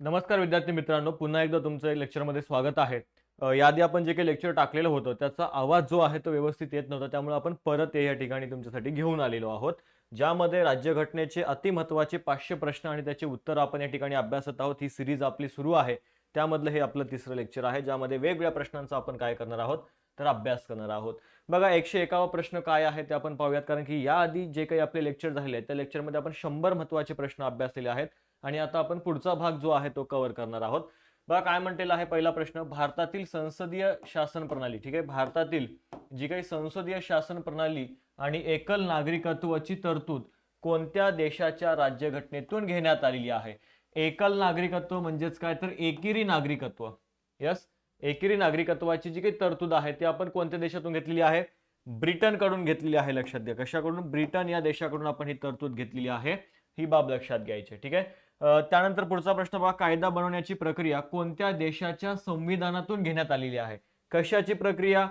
नमस्कार विद्यार्थी मित्रांनो पुन्हा एकदा तुमचं लेक्चरमध्ये स्वागत आहे. अ, याआधी आपण जे काही लेक्चर टाकलेलं होतं त्याचा आवाज जो आहे तो व्यवस्थित येत नव्हता त्यामुळे आपण परत या ठिकाणी तुमच्यासाठी घेऊन आलेलो आहोत. ज्यामध्ये राज्यघटनेचे अतिमहत्वाचे पाचशे प्रश्न आणि त्याचे उत्तर आपण या ठिकाणी अभ्यासत आहोत. ही सिरीज आपली सुरू आहे. त्यामधलं हे आपलं तिसरं लेक्चर आहे ज्यामध्ये वेगवेगळ्या प्रश्नांचा आपण काय करणार आहोत तर अभ्यास करणार आहोत. बघा एकशे एकावा प्रश्न काय आहे ते आपण पाहूयात कारण की याआधी जे काही आपले लेक्चर झाले आहेत त्या लेक्चरमध्ये आपण शंभर महत्त्वाचे प्रश्न अभ्यासलेले आहेत. आणि आता आपण पुढचा भाग जो आहे तो कव्हर करणार आहोत. बघा काय म्हणलेला आहे? पहिला प्रश्न भारतातील संसदीय शासन प्रणाली. ठीक आहे? भारतातील जी काही संसदीय शासन प्रणाली आणि एकल नागरिकत्वाची तरतूद कोणत्या देशाच्या राज्यघटनेतून घेण्यात आलेली आहे? एकल नागरिकत्व म्हणजेच काय? तर एकेरी नागरिकत्व. यस एकेरी नागरिकत्वाची जी काही तरतूद आहे ती आपण कोणत्या देशातून घेतलेली आहे? ब्रिटनकडून घेतलेली आहे लक्षात घ्या कशाकडून? ब्रिटन या देशाकडून आपण ही तरतूद घेतलेली आहे. ही बाब लक्षात घ्यायची ठीक आहे? त्यानंतर पुढचा प्रश्न बघा कायदा बनवण्याची प्रक्रिया कोणत्या देशाच्या संविधानातून घेण्यात आलेली आहे? कशाची प्रक्रिया?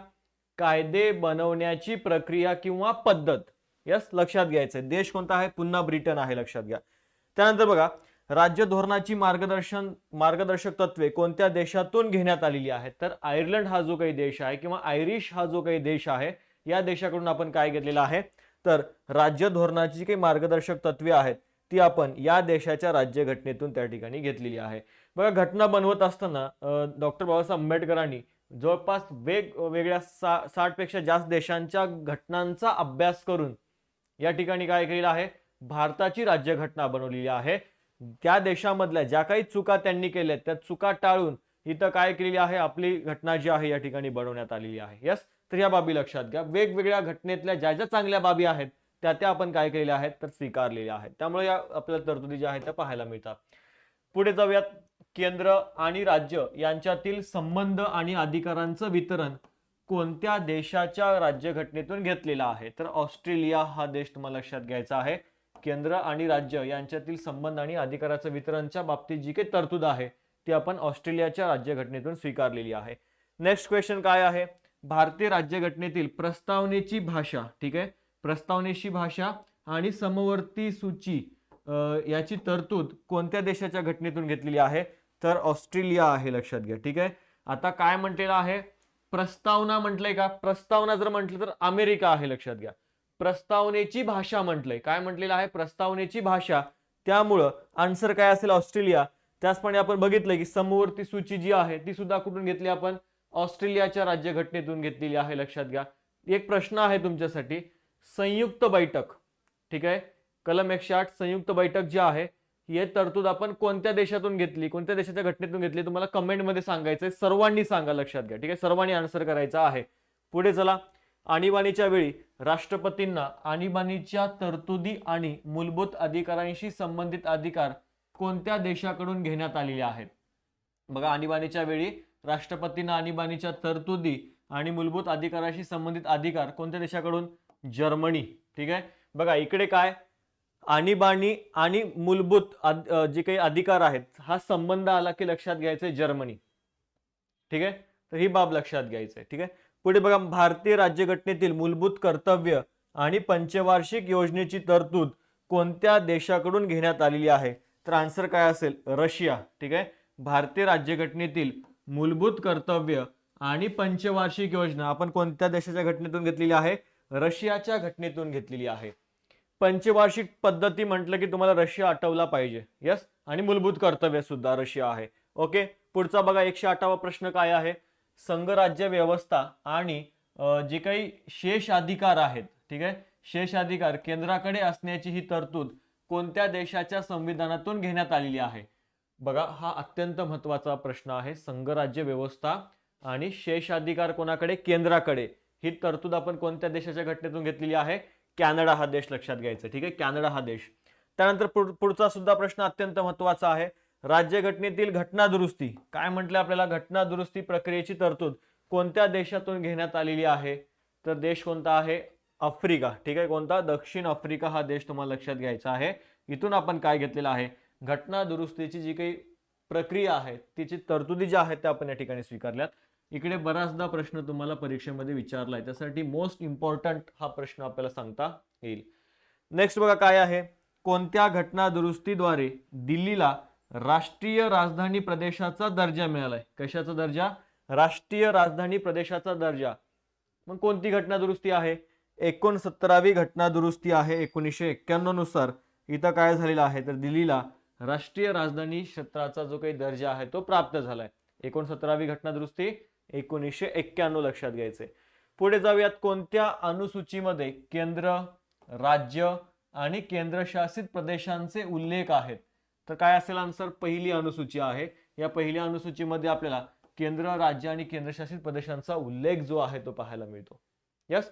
कायदे बनवण्याची प्रक्रिया किंवा पद्धत? यस लक्षात घ्यायचं देश कोणता आहे? पुन्हा ब्रिटन आहे लक्षात घ्या. त्यानंतर बघा राज्य धोरणाची मार्गदर्शन मार्गदर्शक तत्वे कोणत्या देशातून घेण्यात आलेली आहेत? तर आयर्लंड हा जो काही देश आहे किंवा आयरिश हा जो काही देश आहे या देशाकडून आपण काय घेतलेला आहे? तर राज्य धोरणाची काही मार्गदर्शक तत्वे आहेत. ती आपण या देशाच्या राज्यघटनेतून त्या ठिकाणी घेतलेली आहे. बघा घटना बनवत असताना डॉक्टर बाबासाहेब आंबेडकरांनी जवळपास वेगवेगळ्या सा साठपेक्षा जास्त देशांच्या घटनांचा अभ्यास करून या ठिकाणी काय केलेलं आहे? भारताची राज्यघटना बनवलेली आहे. त्या देशामधल्या ज्या काही चुका त्यांनी केल्या त्या चुका टाळून इथं काय केलेली आहे? आपली घटना जी आहे या ठिकाणी बनवण्यात आलेली आहे. यस? तर या बाबी लक्षात घ्या. वेगवेगळ्या घटनेतल्या ज्या ज्या चांगल्या बाबी आहेत त्या त्या आपण काय केलेल्या आहेत तर स्वीकारलेल्या आहेत. त्यामुळे या आपल्या तरतुदी ज्या आहेत त्या पाहायला मिळतात. पुढे जाऊयात. केंद्र आणि राज्य यांच्यातील संबंध आणि अधिकारांचं वितरण कोणत्या देशाच्या राज्यघटनेतून घेतलेला आहे? तर ऑस्ट्रेलिया हा देश तुम्हाला लक्षात घ्यायचा आहे. केंद्र आणि राज्य यांच्यातील संबंध आणि अधिकाराचं वितरणच्या बाबतीत जी काही तरतूद आहे ती आपण ऑस्ट्रेलियाच्या राज्यघटनेतून स्वीकारलेली आहे. नेक्स्ट क्वेश्चन काय आहे? भारतीय राज्यघटनेतील प्रस्तावनेची भाषा ठीक आहे? प्रस्तावनेची भाषा आणि समवर्ती सूची याची तरतूद कोणत्या देशाच्या घटनेतून घेतलेली आहे? तर ऑस्ट्रेलिया आहे लक्षात घ्या ठीक आहे? आता काय म्हटलेलं आहे? प्रस्तावना म्हटलंय का? प्रस्तावना जर म्हटलं तर अमेरिका आहे लक्षात घ्या. प्रस्तावनेची भाषा म्हटलंय. काय म्हटलेलं आहे? प्रस्तावनेची भाषा. त्यामुळं आन्सर काय असेल ऑस्ट्रेलिया? त्याचपणे आपण बघितलं की समवर्ती सूची जी आहे ती सुद्धा कुठून घेतली आपण? ऑस्ट्रेलियाच्या राज्यघटनेतून घेतलेली आहे लक्षात घ्या. एक प्रश्न आहे तुमच्यासाठी. संयुक्त बैठक. ठीक आहे? कलम एकशे आठ संयुक्त बैठक जी आहे हे तरतूद आपण कोणत्या देशातून घेतली कोणत्या देशाच्या घटनेतून घेतली तुम्हाला कमेंटमध्ये सांगायचंय. सर्वांनी सांगा लक्षात घ्या. ठीक आहे? सर्वांनी आन्सर करायचा आहे. पुढे चला. आणीबाणीच्या वेळी राष्ट्रपतींना आणीबाणीच्या तरतुदी आणि मूलभूत अधिकारांशी संबंधित अधिकार कोणत्या देशाकडून घेण्यात आलेले आहेत? बघा आणीबाणीच्या वेळी राष्ट्रपतींना आणीबाणीच्या तरतुदी आणि मूलभूत अधिकाराशी संबंधित अधिकार कोणत्या देशाकडून? जर्मनी ठीक आहे? बघा इकडे काय? आणीबाणी आणि मूलभूत जे काही अधिकार आहेत हा संबंध आला की लक्षात घ्यायचा जर्मनी ठीक आहे? तर ही बाब लक्षात घ्यायचं ठीक आहे? पुढे बघा भारतीय राज्यघटनेतील मूलभूत कर्तव्य आणि पंचवार्षिक योजनेची तरतूद कोणत्या देशाकडून घेण्यात आलेली आहे? तर आन्सर काय असेल? रशिया ठीक आहे? भारतीय राज्यघटनेतील मूलभूत कर्तव्य आणि पंचवार्षिक योजना आपण कोणत्या देशाच्या घटनेतून घेतलेली आहे? रशियाच्या घटनेतून घेतलेली आहे. पंचवार्षिक पद्धती म्हटलं की तुम्हाला रशिया आठवला पाहिजे. यस आणि मूलभूत कर्तव्य सुद्धा रशिया आहे. ओके पुढचा बघा एकशे आठावा प्रश्न काय आहे? संघराज्य व्यवस्था आणि जे काही शेष अधिकार आहेत ठीक आहे? शेष अधिकार केंद्राकडे असण्याची ही तरतूद कोणत्या देशाच्या संविधानातून घेण्यात आलेली आहे? बघा हा अत्यंत महत्त्वाचा प्रश्न आहे. संघराज्य व्यवस्था आणि शेष अधिकार कोणाकडे? केंद्राकडे. ही तरतूद आपण कोणत्या देशाच्या घटनेतून घेतलेली आहे? कॅनडा हा देश लक्षात घ्यायचा ठीक आहे? कॅनडा हा देश. त्यानंतर पुढचा सुद्धा प्रश्न अत्यंत महत्त्वाचा आहे. राज्यघटनेतील घटना दुरुस्ती. काय म्हटलं आपल्याला? घटना दुरुस्ती प्रक्रियेची तरतूद कोणत्या देशातून घेण्यात आलेली आहे? तर देश कोणता आहे? आफ्रिका ठीक आहे? कोणता? दक्षिण आफ्रिका हा देश तुम्हाला लक्षात घ्यायचा आहे. इथून आपण काय घेतलेलं आहे? घटना दुरुस्तीची जी काही प्रक्रिया आहे तिची तरतुदी ज्या आहेत त्या आपण या ठिकाणी स्वीकारल्यात. इकडे बराचदा प्रश्न तुम्हाला परीक्षेमध्ये विचारलाय. त्यासाठी मोस्ट इम्पॉर्टंट हा प्रश्न आपल्याला सांगता येईल. नेक्स्ट बघा काय आहे? कोणत्या घटना दुरुस्तीद्वारे दिल्लीला राष्ट्रीय राजधानी प्रदेशाचा दर्जा मिळालाय? कशाचा दर्जा? राष्ट्रीय राजधानी प्रदेशाचा दर्जा. मग कोणती घटना दुरुस्ती आहे? एकोणसत्तरावी घटना दुरुस्ती आहे एकोणीसशे एक्क्याण्णवनुसार. इथं काय झालेलं आहे? तर दिल्लीला राष्ट्रीय राजधानी क्षेत्राचा जो काही दर्जा आहे तो प्राप्त झालाय. एकोणसत्तरावी घटना दुरुस्ती एकोणीसशे एक्क्याण्णव लक्षात घ्यायचे. पुढे जाऊयात कोणत्या अनुसूचीमध्ये केंद्र राज्य आणि केंद्रशासित प्रदेशांचे उल्लेख आहेत? तर काय असेल आन्सर पहिली अनुसूची आहे. या पहिल्या अनुसूचीमध्ये आपल्याला केंद्र राज्य आणि केंद्रशासित प्रदेशांचा उल्लेख जो आहे तो पाहायला मिळतो. यस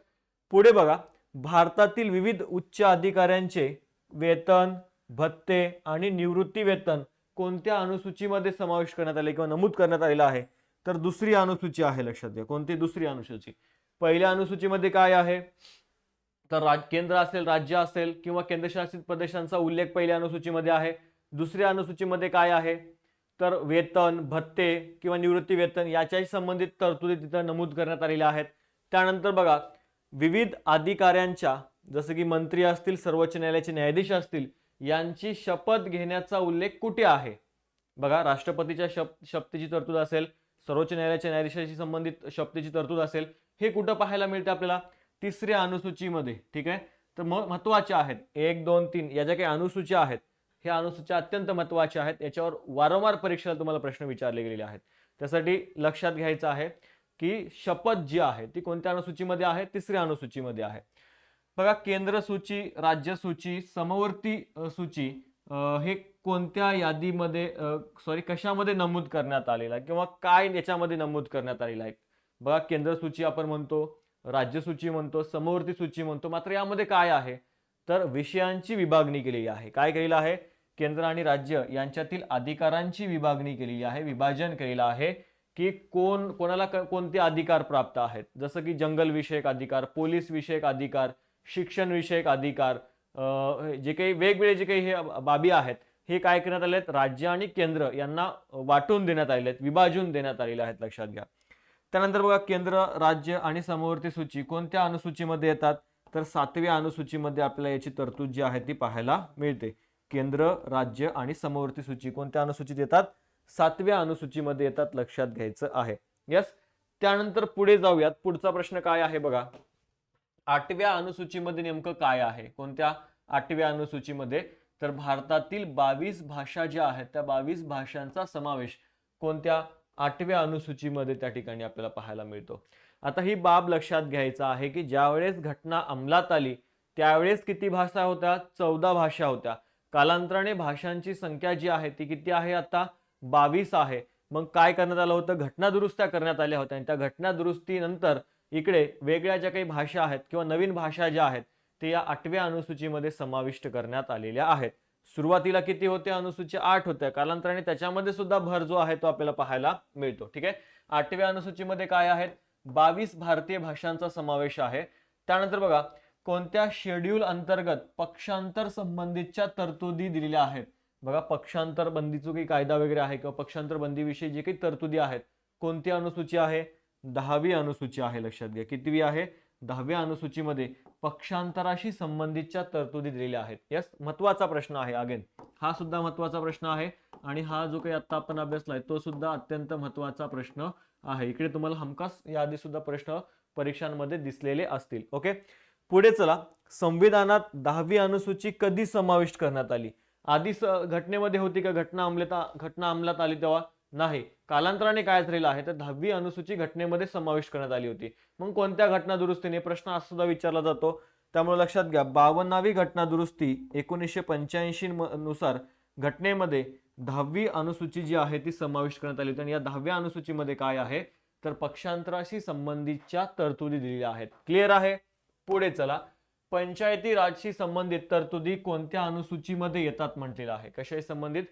पुढे बघा. भारतातील विविध उच्च अधिकाऱ्यांचे वेतन भत्ते आणि निवृत्ती वेतन कोणत्या अनुसूचीमध्ये समावेश करण्यात आले किंवा नमूद करण्यात आलेला आहे? तर दुसरी अनुसूची आहे लक्षात घ्या. कोणती? दुसरी अनुसूची. पहिल्या अनुसूचीमध्ये काय आहे? तर राज केंद्र असेल राज्य असेल किंवा केंद्रशासित प्रदेशांचा उल्लेख पहिल्या अनुसूचीमध्ये आहे. दुसऱ्या अनुसूचीमध्ये काय आहे? तर वेतन भत्ते किंवा निवृत्ती वेतन याच्याही संबंधित तरतुदी तिथं नमूद करण्यात आलेल्या आहेत. त्यानंतर बघा विविध अधिकाऱ्यांच्या जसं की मंत्री असतील सर्वोच्च न्यायालयाचे न्यायाधीश असतील यांची शपथ घेण्याचा उल्लेख कुठे आहे? बघा राष्ट्रपतीच्या शप शपथेची तरतूद असेल सर्वोच्च न्यायालयाच्या न्यायाधीशाशी संबंधित शपथेची तरतूद असेल हे कुठं पाहायला मिळते आपल्याला? तिसऱ्या अनुसूचीमध्ये ठीक आहे? तर मग महत्त्वाच्या आहेत. एक दोन तीन या ज्या काही अनुसूच्या आहेत ह्या अनुसूच्या अत्यंत महत्त्वाच्या आहेत. याच्यावर वारंवार परीक्षेला तुम्हाला प्रश्न विचारले गेलेले आहेत. त्यासाठी लक्षात घ्यायचं आहे की शपथ जी आहे ती कोणत्या अनुसूचीमध्ये आहे? तिसऱ्या अनुसूचीमध्ये आहे. बघा केंद्र सूची राज्य सूची समवर्ती सूची हे कोणत्या यादीमध्ये सॉरी कशामध्ये नमूद करण्यात आलेला आहे? किंवा काय याच्यामध्ये नमूद करण्यात आलेलं आहे? बघा केंद्र सूची आपण म्हणतो राज्यसूची म्हणतो समवर्ती सूची म्हणतो मात्र यामध्ये काय आहे? तर विषयांची विभागणी केलेली आहे. काय केलेलं आहे? केंद्र आणि राज्य यांच्यातील अधिकारांची विभागणी केलेली आहे विभाजन केलेलं आहे की कोण कोणाला क- कोणते अधिकार प्राप्त आहेत? जसं की जंगल विषयक अधिकार पोलीस विषयक अधिकार शिक्षण विषयक अधिकार जे काही वेगवेगळे जे काही हे बाबी आहेत हे काय करण्यात आले आहेत? राज्य आणि केंद्र यांना वाटून देण्यात आलेले आहेत विभाजून देण्यात आलेले आहेत लक्षात घ्या. त्यानंतर बघा केंद्र राज्य आणि समवर्ती सूची कोणत्या अनुसूचीमध्ये येतात? तर सातव्या अनुसूचीमध्ये आपल्याला याची तरतूद जी आहे ती पाहायला मिळते. केंद्र राज्य आणि समवर्ती सूची कोणत्या अनुसूचीत येतात? सातव्या अनुसूचीमध्ये येतात लक्षात घ्यायचं आहे. यस त्यानंतर पुढे जाऊयात. पुढचा प्रश्न काय आहे बघा? आठव्या अनुसूचीमध्ये नेमकं काय आहे? कोणत्या आठव्या अनुसूचीमध्ये? तर भारतातील बावीस भाषा ज्या आहेत त्या बावीस भाषांचा समावेश कोणत्या आठव्या अनुसूचीमध्ये त्या ठिकाणी आपल्याला पाहायला मिळतो? आता ही बाब लक्षात घ्यायचा आहे की ज्यावेळेस घटना अंमलात आली त्यावेळेस किती भाषा होत्या? चौदा भाषा होत्या. कालांतराने भाषांची संख्या जी आहे ती किती आहे आता? बावीस आहे. मग काय करण्यात आलं होतं? घटना दुरुस्त्या करण्यात आल्या होत्या आणि त्या घटना दुरुस्तीनंतर इकडे वेगळ्या ज्या काही भाषा आहेत किंवा नवीन भाषा ज्या आहेत ते या आठव्या अनुसूचीमध्ये समाविष्ट करण्यात आलेल्या आहेत. सुरुवातीला किती होते अनुसूची आठ होत्या. कालांतराने त्याच्यामध्ये सुद्धा भर जो आहे तो आपल्याला पाहायला मिळतो. ठीक आहे? आठव्या अनुसूचीमध्ये काय आहेत? बावीस भारतीय भाषांचा समावेश आहे. त्यानंतर बघा कोणत्या शेड्यूल अंतर्गत पक्षांतर संबंधीच्या तरतुदी दिलेल्या आहेत? बघा पक्षांतर बंदीचा काही कायदा वगैरे आहे किंवा पक्षांतर बंदीविषयी जे काही तरतुदी आहेत कोणती अनुसूची आहे? दहावी अनुसूची आहे लक्षात घ्या. कितवी आहे? दहाव्या अनुसूचीमध्ये पक्षांतराशी संबंधितच्या तरतुदी दिलेल्या आहेत. यस महत्त्वाचा प्रश्न आहे अगेन हा सुद्धा महत्त्वाचा प्रश्न आहे आणि हा जो काही आता आपण अभ्यासलाय तो सुद्धा अत्यंत महत्त्वाचा प्रश्न आहे. इकडे तुम्हाला हमखास याआधी सुद्धा प्रश्न परीक्षांमध्ये दिसलेले असतील. ओके? पुढे चला. संविधानात दहावी अनुसूची कधी समाविष्ट करण्यात आली? आधी स- घटनेमध्ये होती का? घटना अंमलात घटना अंमलात आली तेव्हा? नाही. कालांतराने काय झालेलं आहे? तर दहावी अनुसूची घटनेमध्ये समाविष्ट करण्यात आली होती. मग कोणत्या घटना दुरुस्तीने? प्रश्न असा सुद्धा विचारला जातो. त्यामुळे लक्षात घ्या बावन्नावी घटना दुरुस्ती एकोणीसशे पंच्याऐंशी नुसार घटनेमध्ये दहावी अनुसूची जी आहे ती समाविष्ट करण्यात आली होती. आणि या दहाव्या अनुसूचीमध्ये काय आहे? तर पक्षांतराशी संबंधितच्या तरतुदी दिलेल्या आहेत. क्लिअर आहे? पुढे चला. पंचायती राजशी संबंधित तरतुदी कोणत्या अनुसूचीमध्ये येतात म्हटलेलं आहे? कशाशी संबंधित?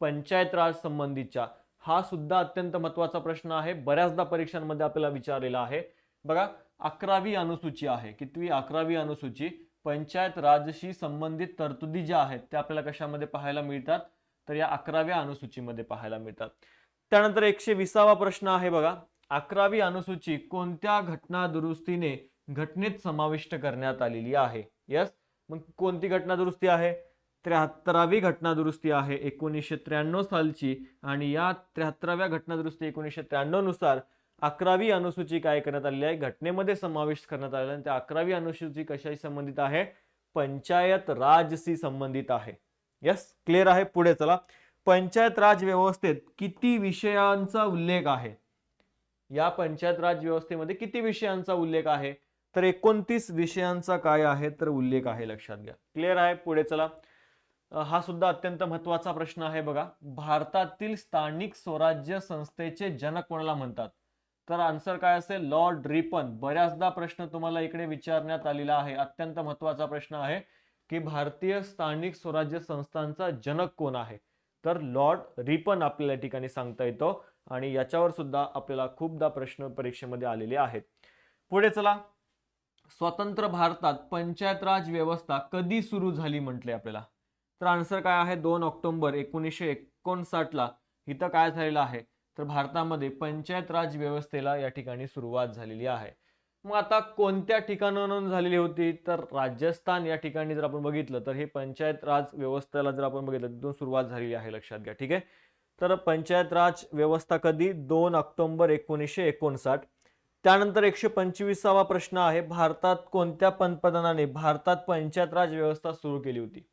पंचायत राज संबंधीच्या हा सुद्धा अत्यंत महत्त्वाचा प्रश्न आहे. बऱ्याचदा परीक्षांमध्ये आपल्याला विचारलेला आहे. बघा अकरावी अनुसूची आहे. कितवी अकरावी अनुसूची? पंचायत राजशी संबंधित तरतुदी ज्या आहेत त्या आपल्याला कशामध्ये पाहायला मिळतात? तर या अकराव्या अनुसूचीमध्ये पाहायला मिळतात. त्यानंतर एकशे विसावा प्रश्न आहे बघा. अकरावी अनुसूची कोणत्या घटना दुरुस्तीने घटनेत समाविष्ट करण्यात आलेली आहे? यस मग कोणती घटना दुरुस्ती आहे? त्र्याहत्तरावी घटनादुरुस्ती आहे एकोणीसशे त्र्याण्णव सालची. आणि या त्र्याहत्तराव्या घटनादुरुस्ती एकोणीसशे त्र्याण्णवनुसार अकरावी अनुसूची काय करण्यात आलेली आहे. घटनेमध्ये समावेश करण्यात आलेला आणि त्या अकरावी अनुसूची कशाशी संबंधित आहे? पंचायत राजशी संबंधित आहे. यस क्लिअर आहे? पुढे चला. पंचायत राज व्यवस्थेत किती विषयांचा उल्लेख आहे? या पंचायत राज व्यवस्थेमध्ये किती विषयांचा उल्लेख आहे? तर एकोणतीस विषयांचा काय आहे? तर उल्लेख आहे लक्षात घ्या. क्लिअर आहे? पुढे चला. हा सुद्धा अत्यंत महत्त्वाचा प्रश्न आहे बघा. भारतातील स्थानिक स्वराज्य संस्थेचे जनक कोणाला म्हणतात? तर आन्सर काय असेल? लॉर्ड रिपन बऱ्याचदा प्रश्न तुम्हाला इकडे विचारण्यात आलेला आहे. अत्यंत महत्त्वाचा प्रश्न आहे की भारतीय स्थानिक स्वराज्य संस्थांचा जनक कोण आहे? तर लॉर्ड रिपन आपल्याला या ठिकाणी सांगता येतो आणि याच्यावर सुद्धा आपल्याला खूपदा प्रश्न परीक्षेमध्ये आलेले आहेत. पुढे चला. स्वतंत्र भारतात पंचायत राज व्यवस्था कधी सुरू झाली म्हटले आपल्याला? तर आन्सर काय आहे? दोन ऑक्टोंबर एकोणीसशे एकोणसाठला इथं काय झालेलं आहे? तर भारतामध्ये पंचायत राज व्यवस्थेला या ठिकाणी सुरुवात झालेली आहे. मग आता कोणत्या ठिकाणावरून झालेली होती? तर राजस्थान या ठिकाणी जर आपण बघितलं तर हे पंचायत राज व्यवस्थेला जर आपण बघितलं तिथून सुरुवात झालेली आहे लक्षात घ्या ठीक आहे? तर पंचायत राज व्यवस्था कधी? दोन ऑक्टोबर एकोणीसशे एकोणसाठ. त्यानंतर एकशे पंचवीसावा प्रश्न आहे भारतात कोणत्या पंतप्रधानाने भारतात पंचायत राज व्यवस्था सुरू केली होती?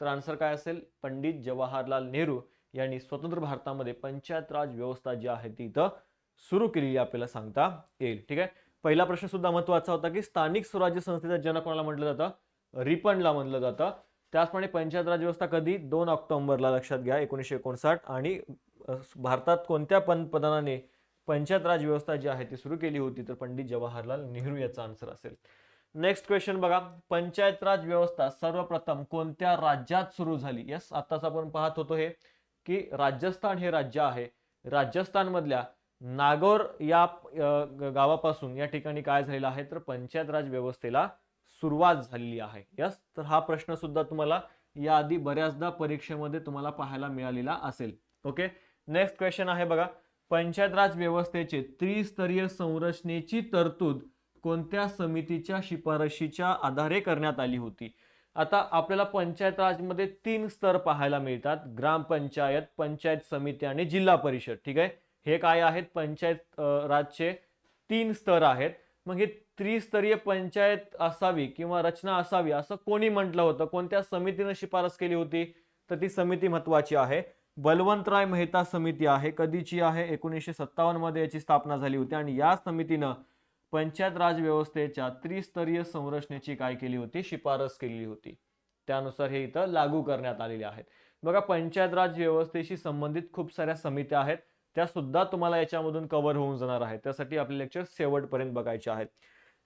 तर आन्सर काय असेल? पंडित जवाहरलाल नेहरू यांनी स्वतंत्र भारतामध्ये पंचायत राज व्यवस्था जी आहे ती इथं सुरू केलेली आपल्याला सांगता येईल. ठीक आहे? पहिला प्रश्न सुद्धा महत्त्वाचा होता की स्थानिक स्वराज्य संस्थेचा जनक कोणाला म्हटलं जातं? रिपनला म्हटलं जातं. त्याचप्रमाणे पंचायत राज व्यवस्था कधी? दोन ऑक्टोबरला. लक्षात घ्या एकोणीसशे एकोणसाठ आणि भारतात कोणत्या पंतप्रधानाने पंचायत राज व्यवस्था जी आहे ती सुरू केली होती? तर पंडित जवाहरलाल नेहरू याचा आन्सर असेल. नेक्स्ट क्वेश्चन बघा. पंचायत राज व्यवस्था सर्वप्रथम कोणत्या राज्यात सुरू झाली? यस आताच आपण पाहत होतो हे की राजस्थान हे राज्य आहे. राजस्थानमधल्या नागोर नागौर या गावापासून या ठिकाणी काय झालेलं आहे? तर पंचायत राज व्यवस्थेला सुरुवात झालेली आहे. यस तर हा प्रश्न सुद्धा तुम्हाला याआधी बऱ्याचदा परीक्षेमध्ये तुम्हाला पाहायला मिळालेला असेल. ओके नेक्स्ट क्वेश्चन आहे बघा. पंचायत राज व्यवस्थेचे त्रिस्तरीय संरचनेची तरतूद कोणत्या समितीच्या शिफारशीच्या आधारे करण्यात आली होती? आता आपल्याला पंचायत राजमध्ये तीन स्तर पाहायला मिळतात. ग्रामपंचायत पंचायत समिती आणि जिल्हा परिषद. ठीक आहे? हे काय आहेत? पंचायत राजचे तीन स्तर आहेत. मग हे त्रिस्तरीय पंचायत असावी किंवा रचना असावी असं कोणी म्हटलं होतं? कोणत्या समितीनं शिफारस केली होती? तर ती समिती महत्वाची आहे. बलवंतराय मेहता समिती आहे. कधीची आहे? एकोणीसशे सत्तावन्नमध्ये याची स्थापना झाली होती आणि या समितीनं पंचायत राज व्यवस्थेच्या त्रिस्तरीय संरचनेची काय केली होती? शिफारस केलेली होती. त्यानुसार हे इथं लागू करण्यात आलेले आहेत. बघा पंचायत राज व्यवस्थेशी संबंधित खूप साऱ्या समित्या आहेत. त्या सुद्धा तुम्हाला याच्यामधून कव्हर होऊन जाणार आहेत. त्यासाठी आपले लेक्चर शेवटपर्यंत बघायचे आहेत.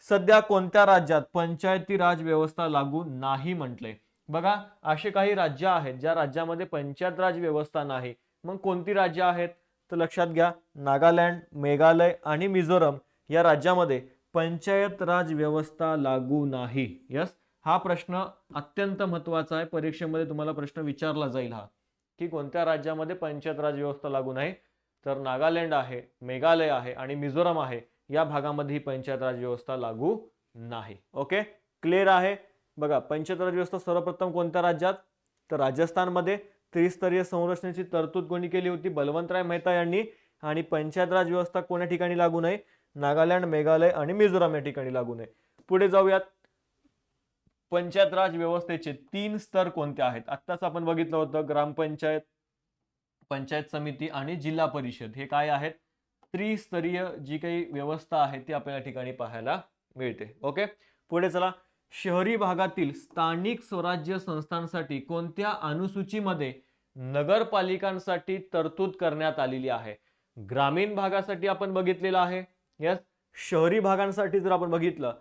सध्या कोणत्या राज्यात पंचायती राज व्यवस्था लागू नाही म्हटले? बघा असे काही राज्य आहेत ज्या राज्यामध्ये पंचायत राज व्यवस्था नाही. मग कोणती राज्य आहेत? तर लक्षात घ्या नागालँड मेघालय आणि मिझोरम या राज्यामध्ये पंचायत राज व्यवस्था लागू नाही. यस? हा प्रश्न अत्यंत महत्त्वाचा आहे. परीक्षेमध्ये तुम्हाला प्रश्न विचारला जाईल हा. की कोणत्या राज्यामध्ये पंचायत राज व्यवस्था लागू नाही? तर नागालँड आहे मेघालय आहे आणि मिझोरम आहे. या भागामध्ये ही पंचायत राज व्यवस्था लागू नाही. ओके? क्लिअर आहे? बघा पंचायत राज व्यवस्था सर्वप्रथम कोणत्या राज्यात? तर राजस्थानमध्ये त्रिस्तरीय संरचनेची तरतूद कोणी केली होती? बलवंतराय मेहता यांनी. आणि पंचायत राज व्यवस्था कोण्या ठिकाणी लागू नये नागालँड मेघालय आणि मिझोराम या ठिकाणी लागू नये. पुढे जाऊयात. पंचायत राज व्यवस्थेचे तीन स्तर कोणते आहेत? आत्ताच आपण बघितलं होतं ग्रामपंचायत पंचायत समिती आणि जिल्हा परिषद. हे काय आहेत? त्रिस्तरीय जी काही व्यवस्था आहे ती आपल्याला ठिकाणी पाहायला मिळते. ओके? पुढे चला. शहरी भागातील स्थानिक स्वराज्य संस्थांसाठी कोणत्या अनुसूचीमध्ये नगरपालिकांसाठी तरतूद करण्यात आलेली आहे? ग्रामीण भागासाठी आपण बघितलेलं आहे. यस शहरी भागांसाठी जर आपण बघितलं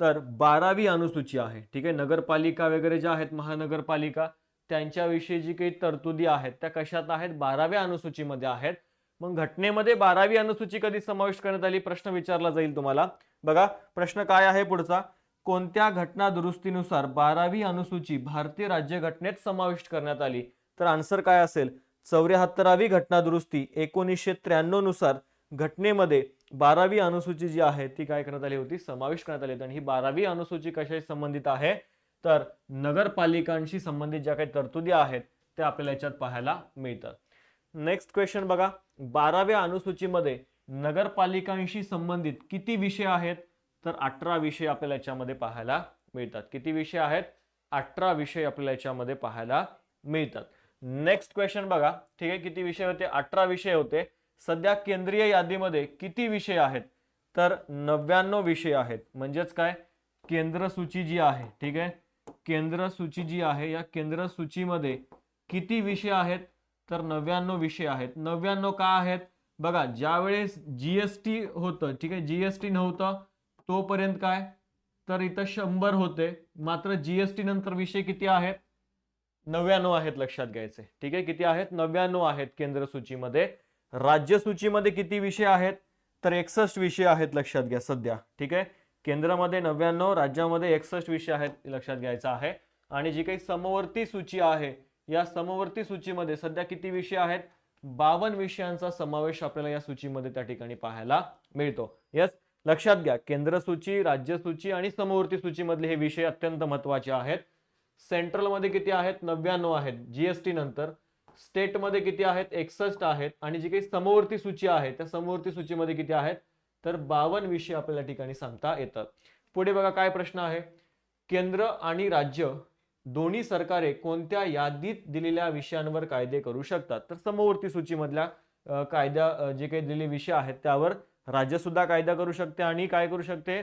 तर बारावी अनुसूची आहे. ठीक आहे? नगरपालिका वगैरे ज्या आहेत महानगरपालिका त्यांच्याविषयी जी काही तरतुदी आहेत त्या कशात आहेत? बाराव्या अनुसूचीमध्ये आहेत. मग घटनेमध्ये बारावी अनुसूची कधी समाविष्ट करण्यात आली? प्रश्न विचारला जाईल तुम्हाला. बघा प्रश्न काय आहे पुढचा? कोणत्या घटना दुरुस्तीनुसार बारावी अनुसूची भारतीय राज्यघटनेत समाविष्ट करण्यात आली? तर आन्सर काय असेल? चौऱ्याहत्तरावी घटना दुरुस्ती एकोणीसशे त्र्याण्णवनुसार घटनेमध्ये बारावी अनुसूची जी आहे ती काय करण्यात आली होती? समाविष्ट करण्यात आली होती. आणि ही बारावी अनुसूची कशाशी संबंधित आहे? तर नगरपालिकांशी संबंधित ज्या काही तरतुदी आहेत त्या आपल्याला याच्यात पाहायला मिळतात. नेक्स्ट क्वेश्चन बघा. बाराव्या अनुसूचीमध्ये नगरपालिकांशी संबंधित किती विषय आहेत? तर अठरा विषय आपल्याला याच्यामध्ये पाहायला मिळतात. किती विषय आहेत? अठरा विषय आपल्याला याच्यामध्ये पाहायला मिळतात. नेक्स्ट क्वेश्चन बघा. ठीक आहे किती विषय होते? अठरा विषय होते. सध्या केंद्रीय यादीमध्ये किती विषय आहेत? तर नव्याण्णव विषय आहेत. म्हणजेच काय? केंद्र सूची जी आहे ठीक आहे? केंद्र सूची जी आहे या केंद्र सूचीमध्ये किती विषय आहेत? तर नव्याण्णव विषय आहेत. नव्याण्णव का आहेत? बघा ज्यावेळेस जी एस जीएसटी होतं ठीक आहे? जीएसटी नव्हतं तोपर्यंत काय? तर इथं शंभर होते. मात्र जीएसटी नंतर विषय किती आहेत? नव्याण्णव आहेत लक्षात घ्यायचे. ठीक आहे? किती आहेत? नव्याण्णव आहेत केंद्र सूचीमध्ये. राज्य सूचीमध्ये किती विषय आहेत? तर एकसष्ट विषय आहेत लक्षात घ्या सध्या. ठीक आहे? केंद्रामध्ये नव्याण्णव राज्यामध्ये एकसष्ट विषय आहेत लक्षात घ्यायचा आहे. आणि जी काही समवर्ती सूची आहे या समवर्ती सूचीमध्ये सध्या किती विषय आहेत? बावन्न विषयांचा समावेश आपल्याला या सूचीमध्ये त्या ठिकाणी पाहायला मिळतो. यस लक्षात घ्या केंद्र सूची राज्य सूची आणि समवर्ती सूचीमधले हे विषय अत्यंत महत्त्वाचे आहेत. सेंट्रलमध्ये किती आहेत? नव्याण्णव आहेत. जीएसटी नंतर. स्टेटमध्ये किती आहेत? एकसष्ट आहेत. आणि जी काही समवर्ती सूची आहे त्या समवर्ती सूचीमध्ये किती आहेत? तर बावन्न विषय आपल्याला या ठिकाणी सांगता येतात. पुढे बघा काय प्रश्न आहे? केंद्र आणि राज्य दोन्ही सरकारे कोणत्या यादीत दिलेल्या विषयांवर कायदे करू शकतात? तर समवर्ती सूचीमधल्या कायद्या जे काही दिलेले विषय आहेत त्यावर राज्य सुद्धा कायदा करू शकते आणि काय करू शकते?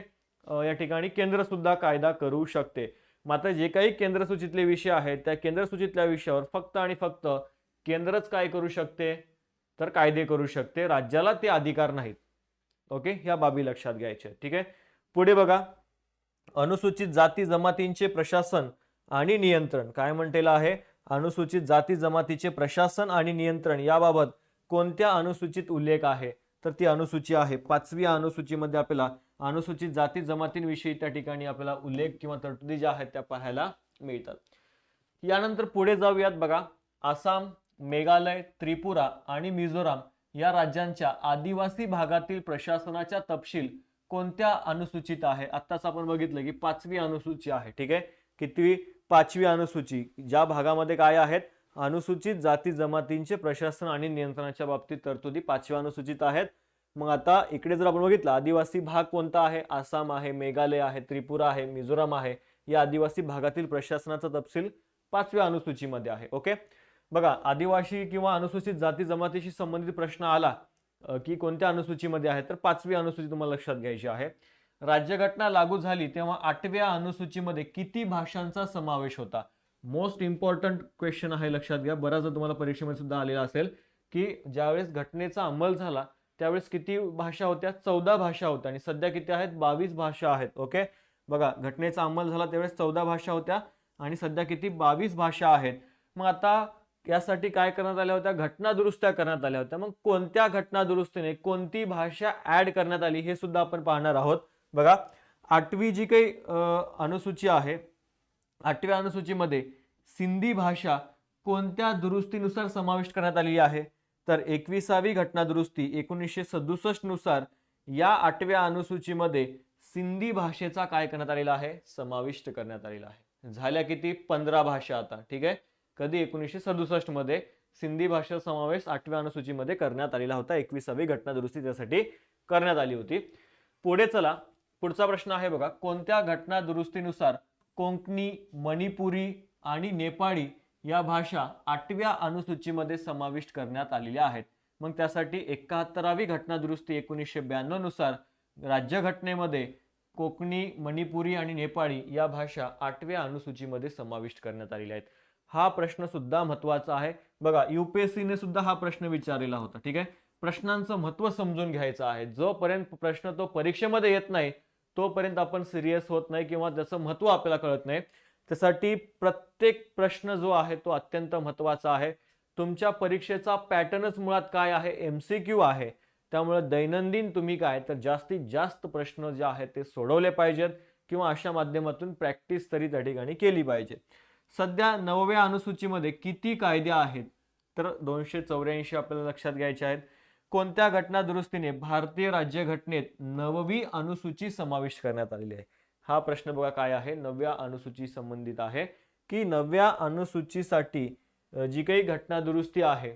या ठिकाणी केंद्र सुद्धा कायदा करू शकते. मात्र जे काही केंद्र सूचीतले विषय आहेत त्या केंद्र सूचीतल्या विषयावर फक्त आणि फक्त केंद्रच काय करू शकते? तर कायदे करू शकते. राज्याला ते अधिकार नाहीत. ओके? ह्या बाबी लक्षात घ्यायच्या ठीक आहे? पुढे बघा. अनुसूचित जाती जमातींचे प्रशासन आणि नियंत्रण. काय म्हटलेलं आहे? अनुसूचित जाती जमातीचे प्रशासन आणि नियंत्रण. याबाबत कोणत्या अनुसूचित उल्लेख आहे? तर ती अनुसूची आहे. पाचव्या अनुसूचीमध्ये आपल्याला अनुसूचित जाती जमातींविषयी त्या ठिकाणी आपल्याला उल्लेख किंवा तरतुदी ज्या आहेत त्या पाहायला मिळतात. यानंतर पुढे जाऊयात बघा. आसाम मेघालय त्रिपुरा आणि मिझोराम या राज्यांच्या आदिवासी भागातील प्रशासनाच्या तपशील कोणत्या अनुसूचित आहे? आत्ताच आपण बघितलं की पाचवी अनुसूची आहे ठीक आहे? कितवी? पाचवी अनुसूची. ज्या भागामध्ये काय आहेत? अनुसूचित जाती जमातींचे प्रशासन आणि नियंत्रणाच्या बाबतीत तरतुदी पाचव्या अनुसूचित आहेत. मग आता इकडे जर आपण बघितलं आदिवासी भाग कोणता आहे? आसाम आहे मेघालय आहे त्रिपुरा आहे मिझोराम आहे. या आदिवासी भागातील प्रशासनाचा तपशील पाचव्या अनुसूचीमध्ये आहे ओके? बघा आदिवासी किंवा अनुसूचित जाती जमातीशी संबंधित प्रश्न आला की कोणत्या अनुसूचीमध्ये आहे तर पाचवी अनुसूची तुम्हाला लक्षात घ्यायची आहे. राज्यघटना लागू झाली तेव्हा आठव्या अनुसूचीमध्ये किती भाषांचा समावेश होता? मोस्ट इम्पॉर्टंट क्वेश्चन आहे लक्षात घ्या. बराचदा तुम्हाला परीक्षेमध्ये सुद्धा आलेला असेल की ज्यावेळेस घटनेचा अंमल झाला त्यावेळेस किती भाषा होत्या? चौदा भाषा होत्या आणि सध्या किती आहेत? बावीस भाषा आहेत ओके? बघा घटनेचा अंमल झाला त्यावेळेस चौदा भाषा होत्या आणि सध्या किती? बावीस भाषा आहेत. मग आता यासाठी काय करण्यात आल्या होत्या? घटना दुरुस्त्या करण्यात आल्या होत्या. मग कोणत्या घटना दुरुस्तीने कोणती भाषा ऍड करण्यात आली हे सुद्धा आपण पाहणार आहोत. बघा आठवी जी काही अनुसूची आहे आठव्या अनुसूचीमध्ये सिंधी भाषा कोणत्या दुरुस्तीनुसार समाविष्ट करण्यात आलेली आहे? तर एकविसावी घटना दुरुस्ती एकोणीसशे सदुसष्टनुसार या आठव्या अनुसूचीमध्ये सिंधी भाषेचा काय करण्यात आलेला आहे? समाविष्ट करण्यात आलेला आहे. झाल्या किती? पंधरा भाषा आता. ठीक आहे? कधी एकोणीसशे सदुसष्टमध्ये सिंधी भाषा समावेश आठव्या अनुसूचीमध्ये करण्यात आलेला होता. एकविसावी घटना दुरुस्ती त्यासाठी करण्यात आली होती. पुढे चला. पुढचा प्रश्न आहे बघा. कोणत्या घटना दुरुस्तीनुसार कोंकणी मणिपुरी आणि नेपाळी या भाषा आठव्या अनुसूचीमध्ये समाविष्ट करण्यात आलेल्या आहेत? मग त्यासाठी एकाहत्तरावी घटना दुरुस्ती एकोणीसशे ब्याण्णवनुसार राज्यघटनेमध्ये कोकणी मणिपुरी आणि नेपाळी या भाषा आठव्या अनुसूचीमध्ये समाविष्ट करण्यात आलेल्या आहेत. हा प्रश्न सुद्धा महत्त्वाचा आहे. बघा युपीएससीने सुद्धा हा प्रश्न विचारलेला होता ठीक आहे? प्रश्नांचं महत्त्व समजून घ्यायचं आहे. जोपर्यंत प्रश्न तो परीक्षेमध्ये येत नाही तोपर्यंत आपण सिरियस होत नाही किंवा त्याचं महत्त्व आपल्याला कळत नाही. त्यासाठी प्रत्येक प्रश्न जो आहे तो अत्यंत महत्त्वाचा आहे. तुमच्या परीक्षेचा पॅटर्नच मुळात काय आहे? एम सी क्यू आहे. त्यामुळे दैनंदिन तुम्ही काय तर जास्तीत जास्त प्रश्न जे आहेत ते सोडवले पाहिजेत किंवा अशा माध्यमातून प्रॅक्टिस तरी त्या ठिकाणी केली पाहिजे. सध्या नवव्या अनुसूचीमध्ये किती कायदे आहेत? तर दोनशे चौऱ्याऐंशी आपल्याला लक्षात घ्यायचे आहेत. कोणत्या घटना दुरुस्तीने भारतीय राज्यघटनेत नववी अनुसूची समाविष्ट करण्यात आलेली आहे? हा प्रश्न बघा काय आहे? नवव्या अनुसूची संबंधित आहे की नवव्या अनुसूचीसाठी जी काही घटना दुरुस्ती आहे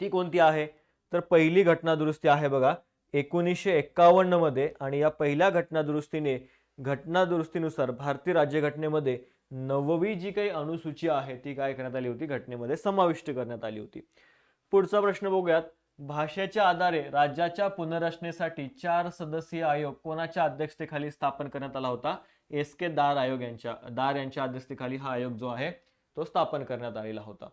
ती कोणती आहे? तर पहिली घटना दुरुस्ती आहे बघा एकोणीसशे एक्कावन्नमध्ये आणि या पहिल्या घटना दुरुस्तीने घटना दुरुस्तीनुसार भारतीय राज्यघटनेमध्ये नववी जी काही अनुसूची आहे ती काय करण्यात आली होती? घटनेमध्ये समाविष्ट करण्यात आली होती. पुढचा प्रश्न बघूयात. भाषेच्या आधारे राज्याच्या पुनर्रचनेसाठी चार सदस्यीय आयोग कोणाच्या अध्यक्षतेखाली स्थापन करण्यात आला होता? एस के दार आयोग यांच्या दार यांच्या अध्यक्षतेखाली हा आयोग जो आहे तो स्थापन करण्यात आलेला होता.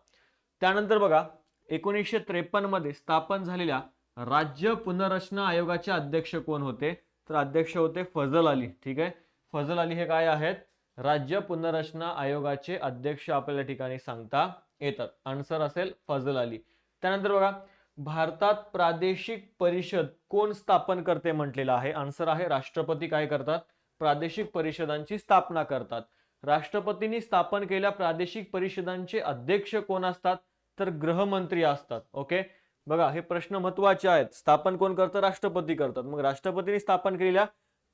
त्यानंतर बघा एकोणीसशे त्रेपन्नमध्ये स्थापन झालेल्या राज्य पुनर्रचना आयोगाचे अध्यक्ष कोण होते? तर अध्यक्ष होते फजल अली. ठीक आहे? फजल अली हे काय आहेत? राज्य पुनर्रचना आयोगाचे अध्यक्ष आपल्याला ठिकाणी सांगता येतात. आन्सर असेल फजल अली. त्यानंतर बघा भारतात प्रादेशिक परिषद कोण स्थापन करते म्हटलेलं आहे? आन्सर आहे राष्ट्रपती काय करतात? प्रादेशिक परिषदांची स्थापना करतात. राष्ट्रपतींनी स्थापन केल्या प्रादेशिक परिषदांचे अध्यक्ष कोण असतात? तर गृहमंत्री असतात. ओके बघा हे प्रश्न महत्त्वाचे आहेत. स्थापन कोण करतं? राष्ट्रपती करतात. मग राष्ट्रपतींनी स्थापन केलेल्या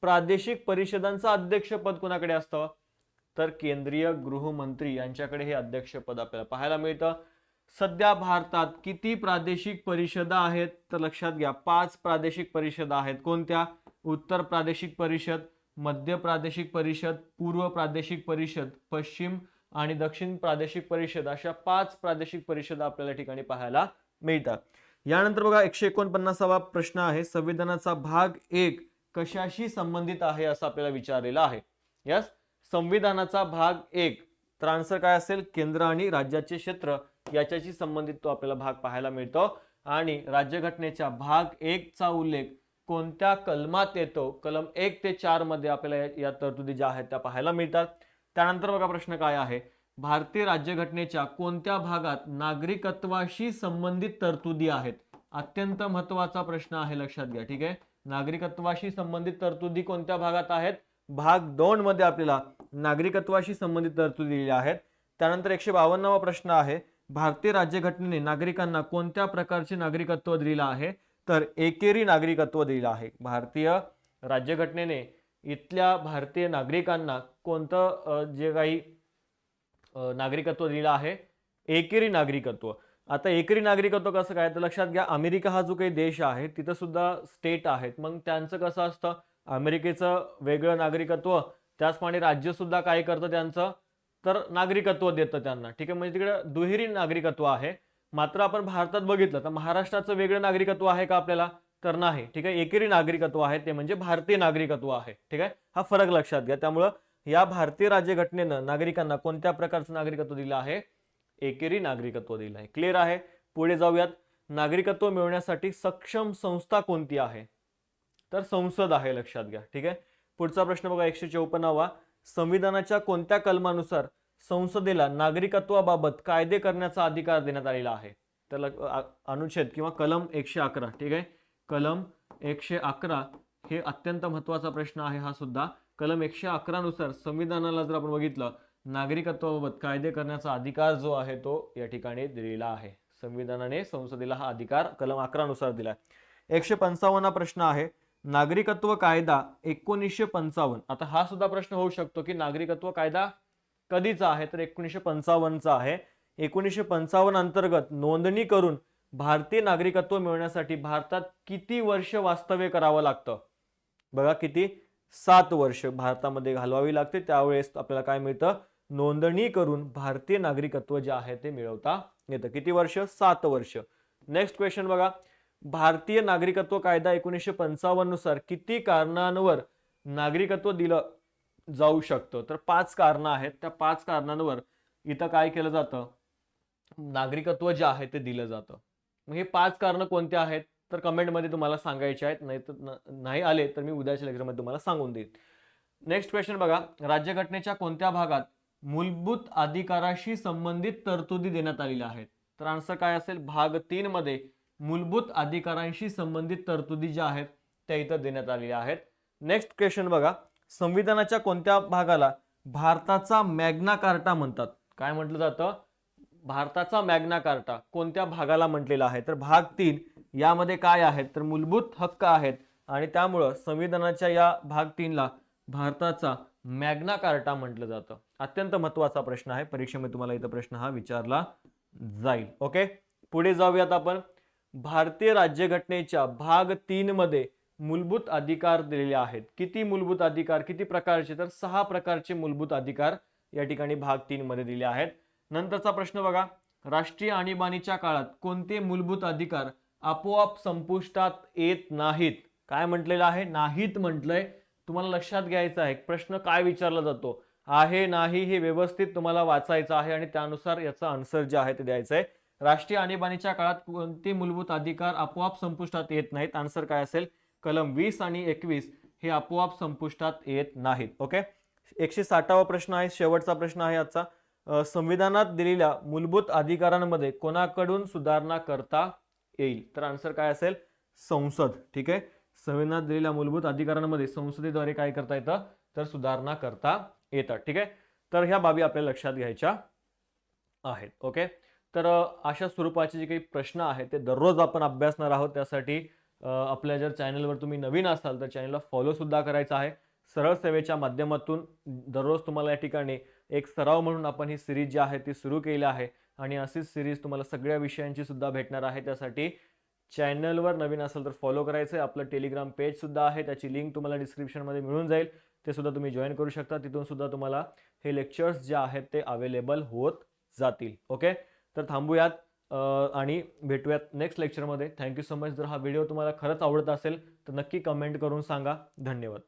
प्रादेशिक परिषदांचं अध्यक्षपद कोणाकडे असतं? तर केंद्रीय गृहमंत्री यांच्याकडे हे अध्यक्षपद आपल्याला पाहायला मिळतं. सध्या भारतात किती प्रादेशिक परिषदा आहेत? तर लक्षात घ्या पाच प्रादेशिक परिषदा आहेत. कोणत्या? उत्तर प्रादेशिक परिषद मध्य प्रादेशिक परिषद पूर्व प्रादेशिक परिषद पश्चिम आणि दक्षिण प्रादेशिक परिषद अशा पाच प्रादेशिक परिषदा आपल्याला ठिकाणी पाहायला मिळतात. यानंतर बघा एकशे एकोणपन्नासावा प्रश्न आहे. संविधानाचा भाग एक कशाशी संबंधित आहे असं आपल्याला विचारलेलं आहे? यस संविधानाचा भाग एक. तर आन्सर काय असेल? केंद्र आणि राज्याचे क्षेत्र. याच्याशी संबंधित तो आपल्याला भाग पाहायला मिळतो. आणि राज्यघटनेच्या भाग एक चा उल्लेख कोणत्या कलमात येतो? कलम एक ते चारमध्ये आपल्याला या- या तरतुदी ज्या आहेत त्या पाहायला मिळतात. त्यानंतर बघा प्रश्न काय आहे? भारतीय राज्यघटनेच्या कोणत्या भागात नागरिकत्वाशी संबंधित तरतुदी आहेत? अत्यंत महत्त्वाचा प्रश्न आहे लक्षात घ्या. ठीक आहे? नागरिकत्वाशी संबंधित तरतुदी कोणत्या भागात आहेत? भाग दोनमध्ये आपल्याला नागरिकत्वाशी संबंधित तरतुदी दिलेल्या आहेत. त्यानंतर एकशे बावन्नावा प्रश्न आहे भारतीय राज्यघटनेने नागरिकांना कोणत्या प्रकारचे नागरिकत्व दिलेलं आहे? तर एकेरी नागरिकत्व दिलेलं आहे. भारतीय राज्यघटनेने इथल्या भारतीय नागरिकांना कोणतं जे काही नागरिकत्व दिलं आहे? एकेरी नागरिकत्व. आता एकेरी नागरिकत्व कसं काय? तर लक्षात घ्या अमेरिका हा जो काही देश आहे तिथं सुद्धा स्टेट आहेत. मग त्यांचं कसं असतं? अमेरिकेचं वेगळं नागरिकत्व त्याचप्रमाणे राज्य सुद्धा काय करतं त्यांचं? तर नागरिकत्व देतं त्यांना. ठीक आहे म्हणजे तिकडे दुहेरी नागरिकत्व आहे. मात्र आपण भारतात बघितलं तर महाराष्ट्राचं वेगळं नागरिकत्व आहे का आपल्याला? तर नाही. ठीक आहे एकेरी नागरिकत्व आहे ते म्हणजे भारतीय नागरिकत्व आहे. ठीक आहे हा फरक लक्षात घ्या. त्यामुळं या भारतीय राज्यघटनेनं नागरिकांना कोणत्या प्रकारचं नागरिकत्व दिलं आहे? एकेरी नागरिकत्व दिलं आहे. क्लिअर आहे? पुढे जाऊयात. नागरिकत्व मिळवण्यासाठी सक्षम संस्था कोणती आहे? तर संसद आहे लक्षात घ्या. ठीक आहे? पुढचा प्रश्न बघा एकशे चौपन्नावा. संविधानाच्या कोणत्या कलमानुसार संसदेला नागरिकत्वाबाबत कायदे करण्याचा अधिकार देण्यात आलेला आहे? तर अनुच्छेद किंवा कलम एकशे अकरा. ठीक आहे? कलम एकशे अकरा हे अत्यंत महत्त्वाचा प्रश्न आहे हा सुद्धा. कलम एकशे अकरानुसार संविधानाला जर आपण बघितलं नागरिकत्वाबाबत कायदे करण्याचा अधिकार जो आहे तो या ठिकाणी दिलेला आहे. संविधानाने संसदेला हा अधिकार कलम अकरा नुसार आहे एकशे पंचावन्न प्रश्न आहे. नागरिकत्व कायदा एकोणीसशे पंचावन्न. आता हा सुद्धा प्रश्न होऊ शकतो की नागरिकत्व कायदा कधीचा आहे? तर एकोणीसशे पंचावन्नचा आहे. एकोणीसशे पंचावन्न अंतर्गत नोंदणी करून भारतीय नागरिकत्व मिळवण्यासाठी भारतात किती वर्ष वास्तव्य करावं लागतं? बघा किती? सात वर्ष भारतामध्ये घालवावी लागते. त्यावेळेस आपल्याला काय मिळतं? नोंदणी करून भारतीय नागरिकत्व जे आहे ते मिळवता येतं. किती वर्ष? सात वर्ष. नेक्स्ट क्वेश्चन बघा. भारतीय नागरिकत्व कायदा एकोणीसशे पंचावन्ननुसार किती कारणांवर नागरिकत्व दिलं जाऊ शकतं? तर पाच कारणं आहेत. त्या पाच कारणांवर इथं काय केलं जातं? नागरिकत्व जे आहे ते दिलं जातं. मग हे पाच कारणं कोणते आहेत? तर कमेंटमध्ये तुम्हाला सांगायचे आहेत. नाही तर नाही आले तर मी उद्याच्या लेक्चरमध्ये तुम्हाला सांगून देईन. नेक्स्ट क्वेश्चन बघा. राज्यघटनेच्या कोणत्या भागात मूलभूत अधिकाराशी संबंधित तरतुदी देण्यात आलेल्या आहेत? तर आन्सर काय असेल? भाग तीन मध्ये मूलभूत अधिकारांशी संबंधित तरतुदी ज्या आहेत त्या इथं देण्यात आलेल्या आहेत. नेक्स्ट क्वेश्चन बघा. संविधानाच्या कोणत्या भागाला भारताचा मॅग्ना कार्टा म्हणतात? काय म्हटलं जातं? भारताचा मॅग्ना कार्टा कोणत्या भागाला म्हटलेला आहे? तर भाग तीन यामध्ये काय आहेत? तर मूलभूत हक्क आहेत. आणि त्यामुळं संविधानाच्या या भाग तीनला भारताचा मॅग्ना कार्टा म्हटलं जातं. अत्यंत महत्त्वाचा प्रश्न आहे. परीक्षेमध्ये तुम्हाला इथं प्रश्न हा विचारला जाईल. ओके पुढे जाऊयात आपण. भारतीय राज्यघटनेच्या भाग तीनमध्ये मूलभूत अधिकार दिलेले आहेत. किती मूलभूत अधिकार किती प्रकारचे? तर सहा प्रकारचे मूलभूत अधिकार या ठिकाणी भाग तीनमध्ये दिले आहेत. नंतरचा प्रश्न बघा. राष्ट्रीय आणीबाणीच्या काळात कोणते मूलभूत अधिकार आपोआप संपुष्टात येत नाहीत? काय म्हटलेलं आहे? नाहीत म्हटलंय. तुम्हाला लक्षात घ्यायचं आहे. प्रश्न काय विचारला जातो? आहे नाही हे व्यवस्थित तुम्हाला वाचायचं आहे आणि त्यानुसार याचा आन्सर जे आहे ते द्यायचं आहे राष्ट्रीय आणीबाणीच्या काळात कोणते मूलभूत अधिकार आपोआप संपुष्टात येत नाहीत? आन्सर काय असेल? कलम वीस आणि एकवीस हे आपोआप संपुष्टात येत नाहीत. ओके एकशे साठावा प्रश्न आहे शेवटचा प्रश्न आहे आजचा. संविधानात दिलेल्या मूलभूत अधिकारांमध्ये कोणाकडून सुधारणा करता येईल? तर आन्सर काय असेल? संसद. ठीक आहे? संविधानात दिलेल्या मूलभूत अधिकारांमध्ये संसदेद्वारे काय करता येतं? तर सुधारणा करता येतात ठीक आहे? तर ह्या बाबी आपल्या लक्षात घ्यायच्या आहेत. ओके तर अशा स्वरूपाचे जे काही प्रश्न आहेत ते दररोज आपण अभ्यासणार आहोत. त्यासाठी आपल्या जर चॅनलवर तुम्ही नवीन असाल तर चॅनलला फॉलोसुद्धा करायचं करायचा आहे. सरळ सेवेच्या माध्यमातून दररोज तुम्हाला या ठिकाणी एक सराव म्हणून आपण ही सिरीज जी आहे ती सुरू केली आहे. आणि अशीच सिरीज तुम्हाला सगळ्या विषयांची सुद्धा भेटणार आहे. त्यासाठी चॅनलवर नवीन असेल तर फॉलो करायचं आहे. आपलं टेलिग्राम पेजसुद्धा आहे. त्याची लिंक तुम्हाला डिस्क्रिप्शनमध्ये मिळून जाईल. ते सुद्धा तुम्ही जॉईन करू शकता. तिथून सुद्धा तुम्हाला हे लेक्चर्स जे आहेत ते अवेलेबल होत जातील. ओके? तर थांबूयात आणि भेटूयात नेक्स्ट लेक्चरमध्ये थँक्यू सो मच जर हा व्हिडिओ तुम्हाला खरंच आवडत असेल तर नक्की कमेंट करून सांगा. धन्यवाद.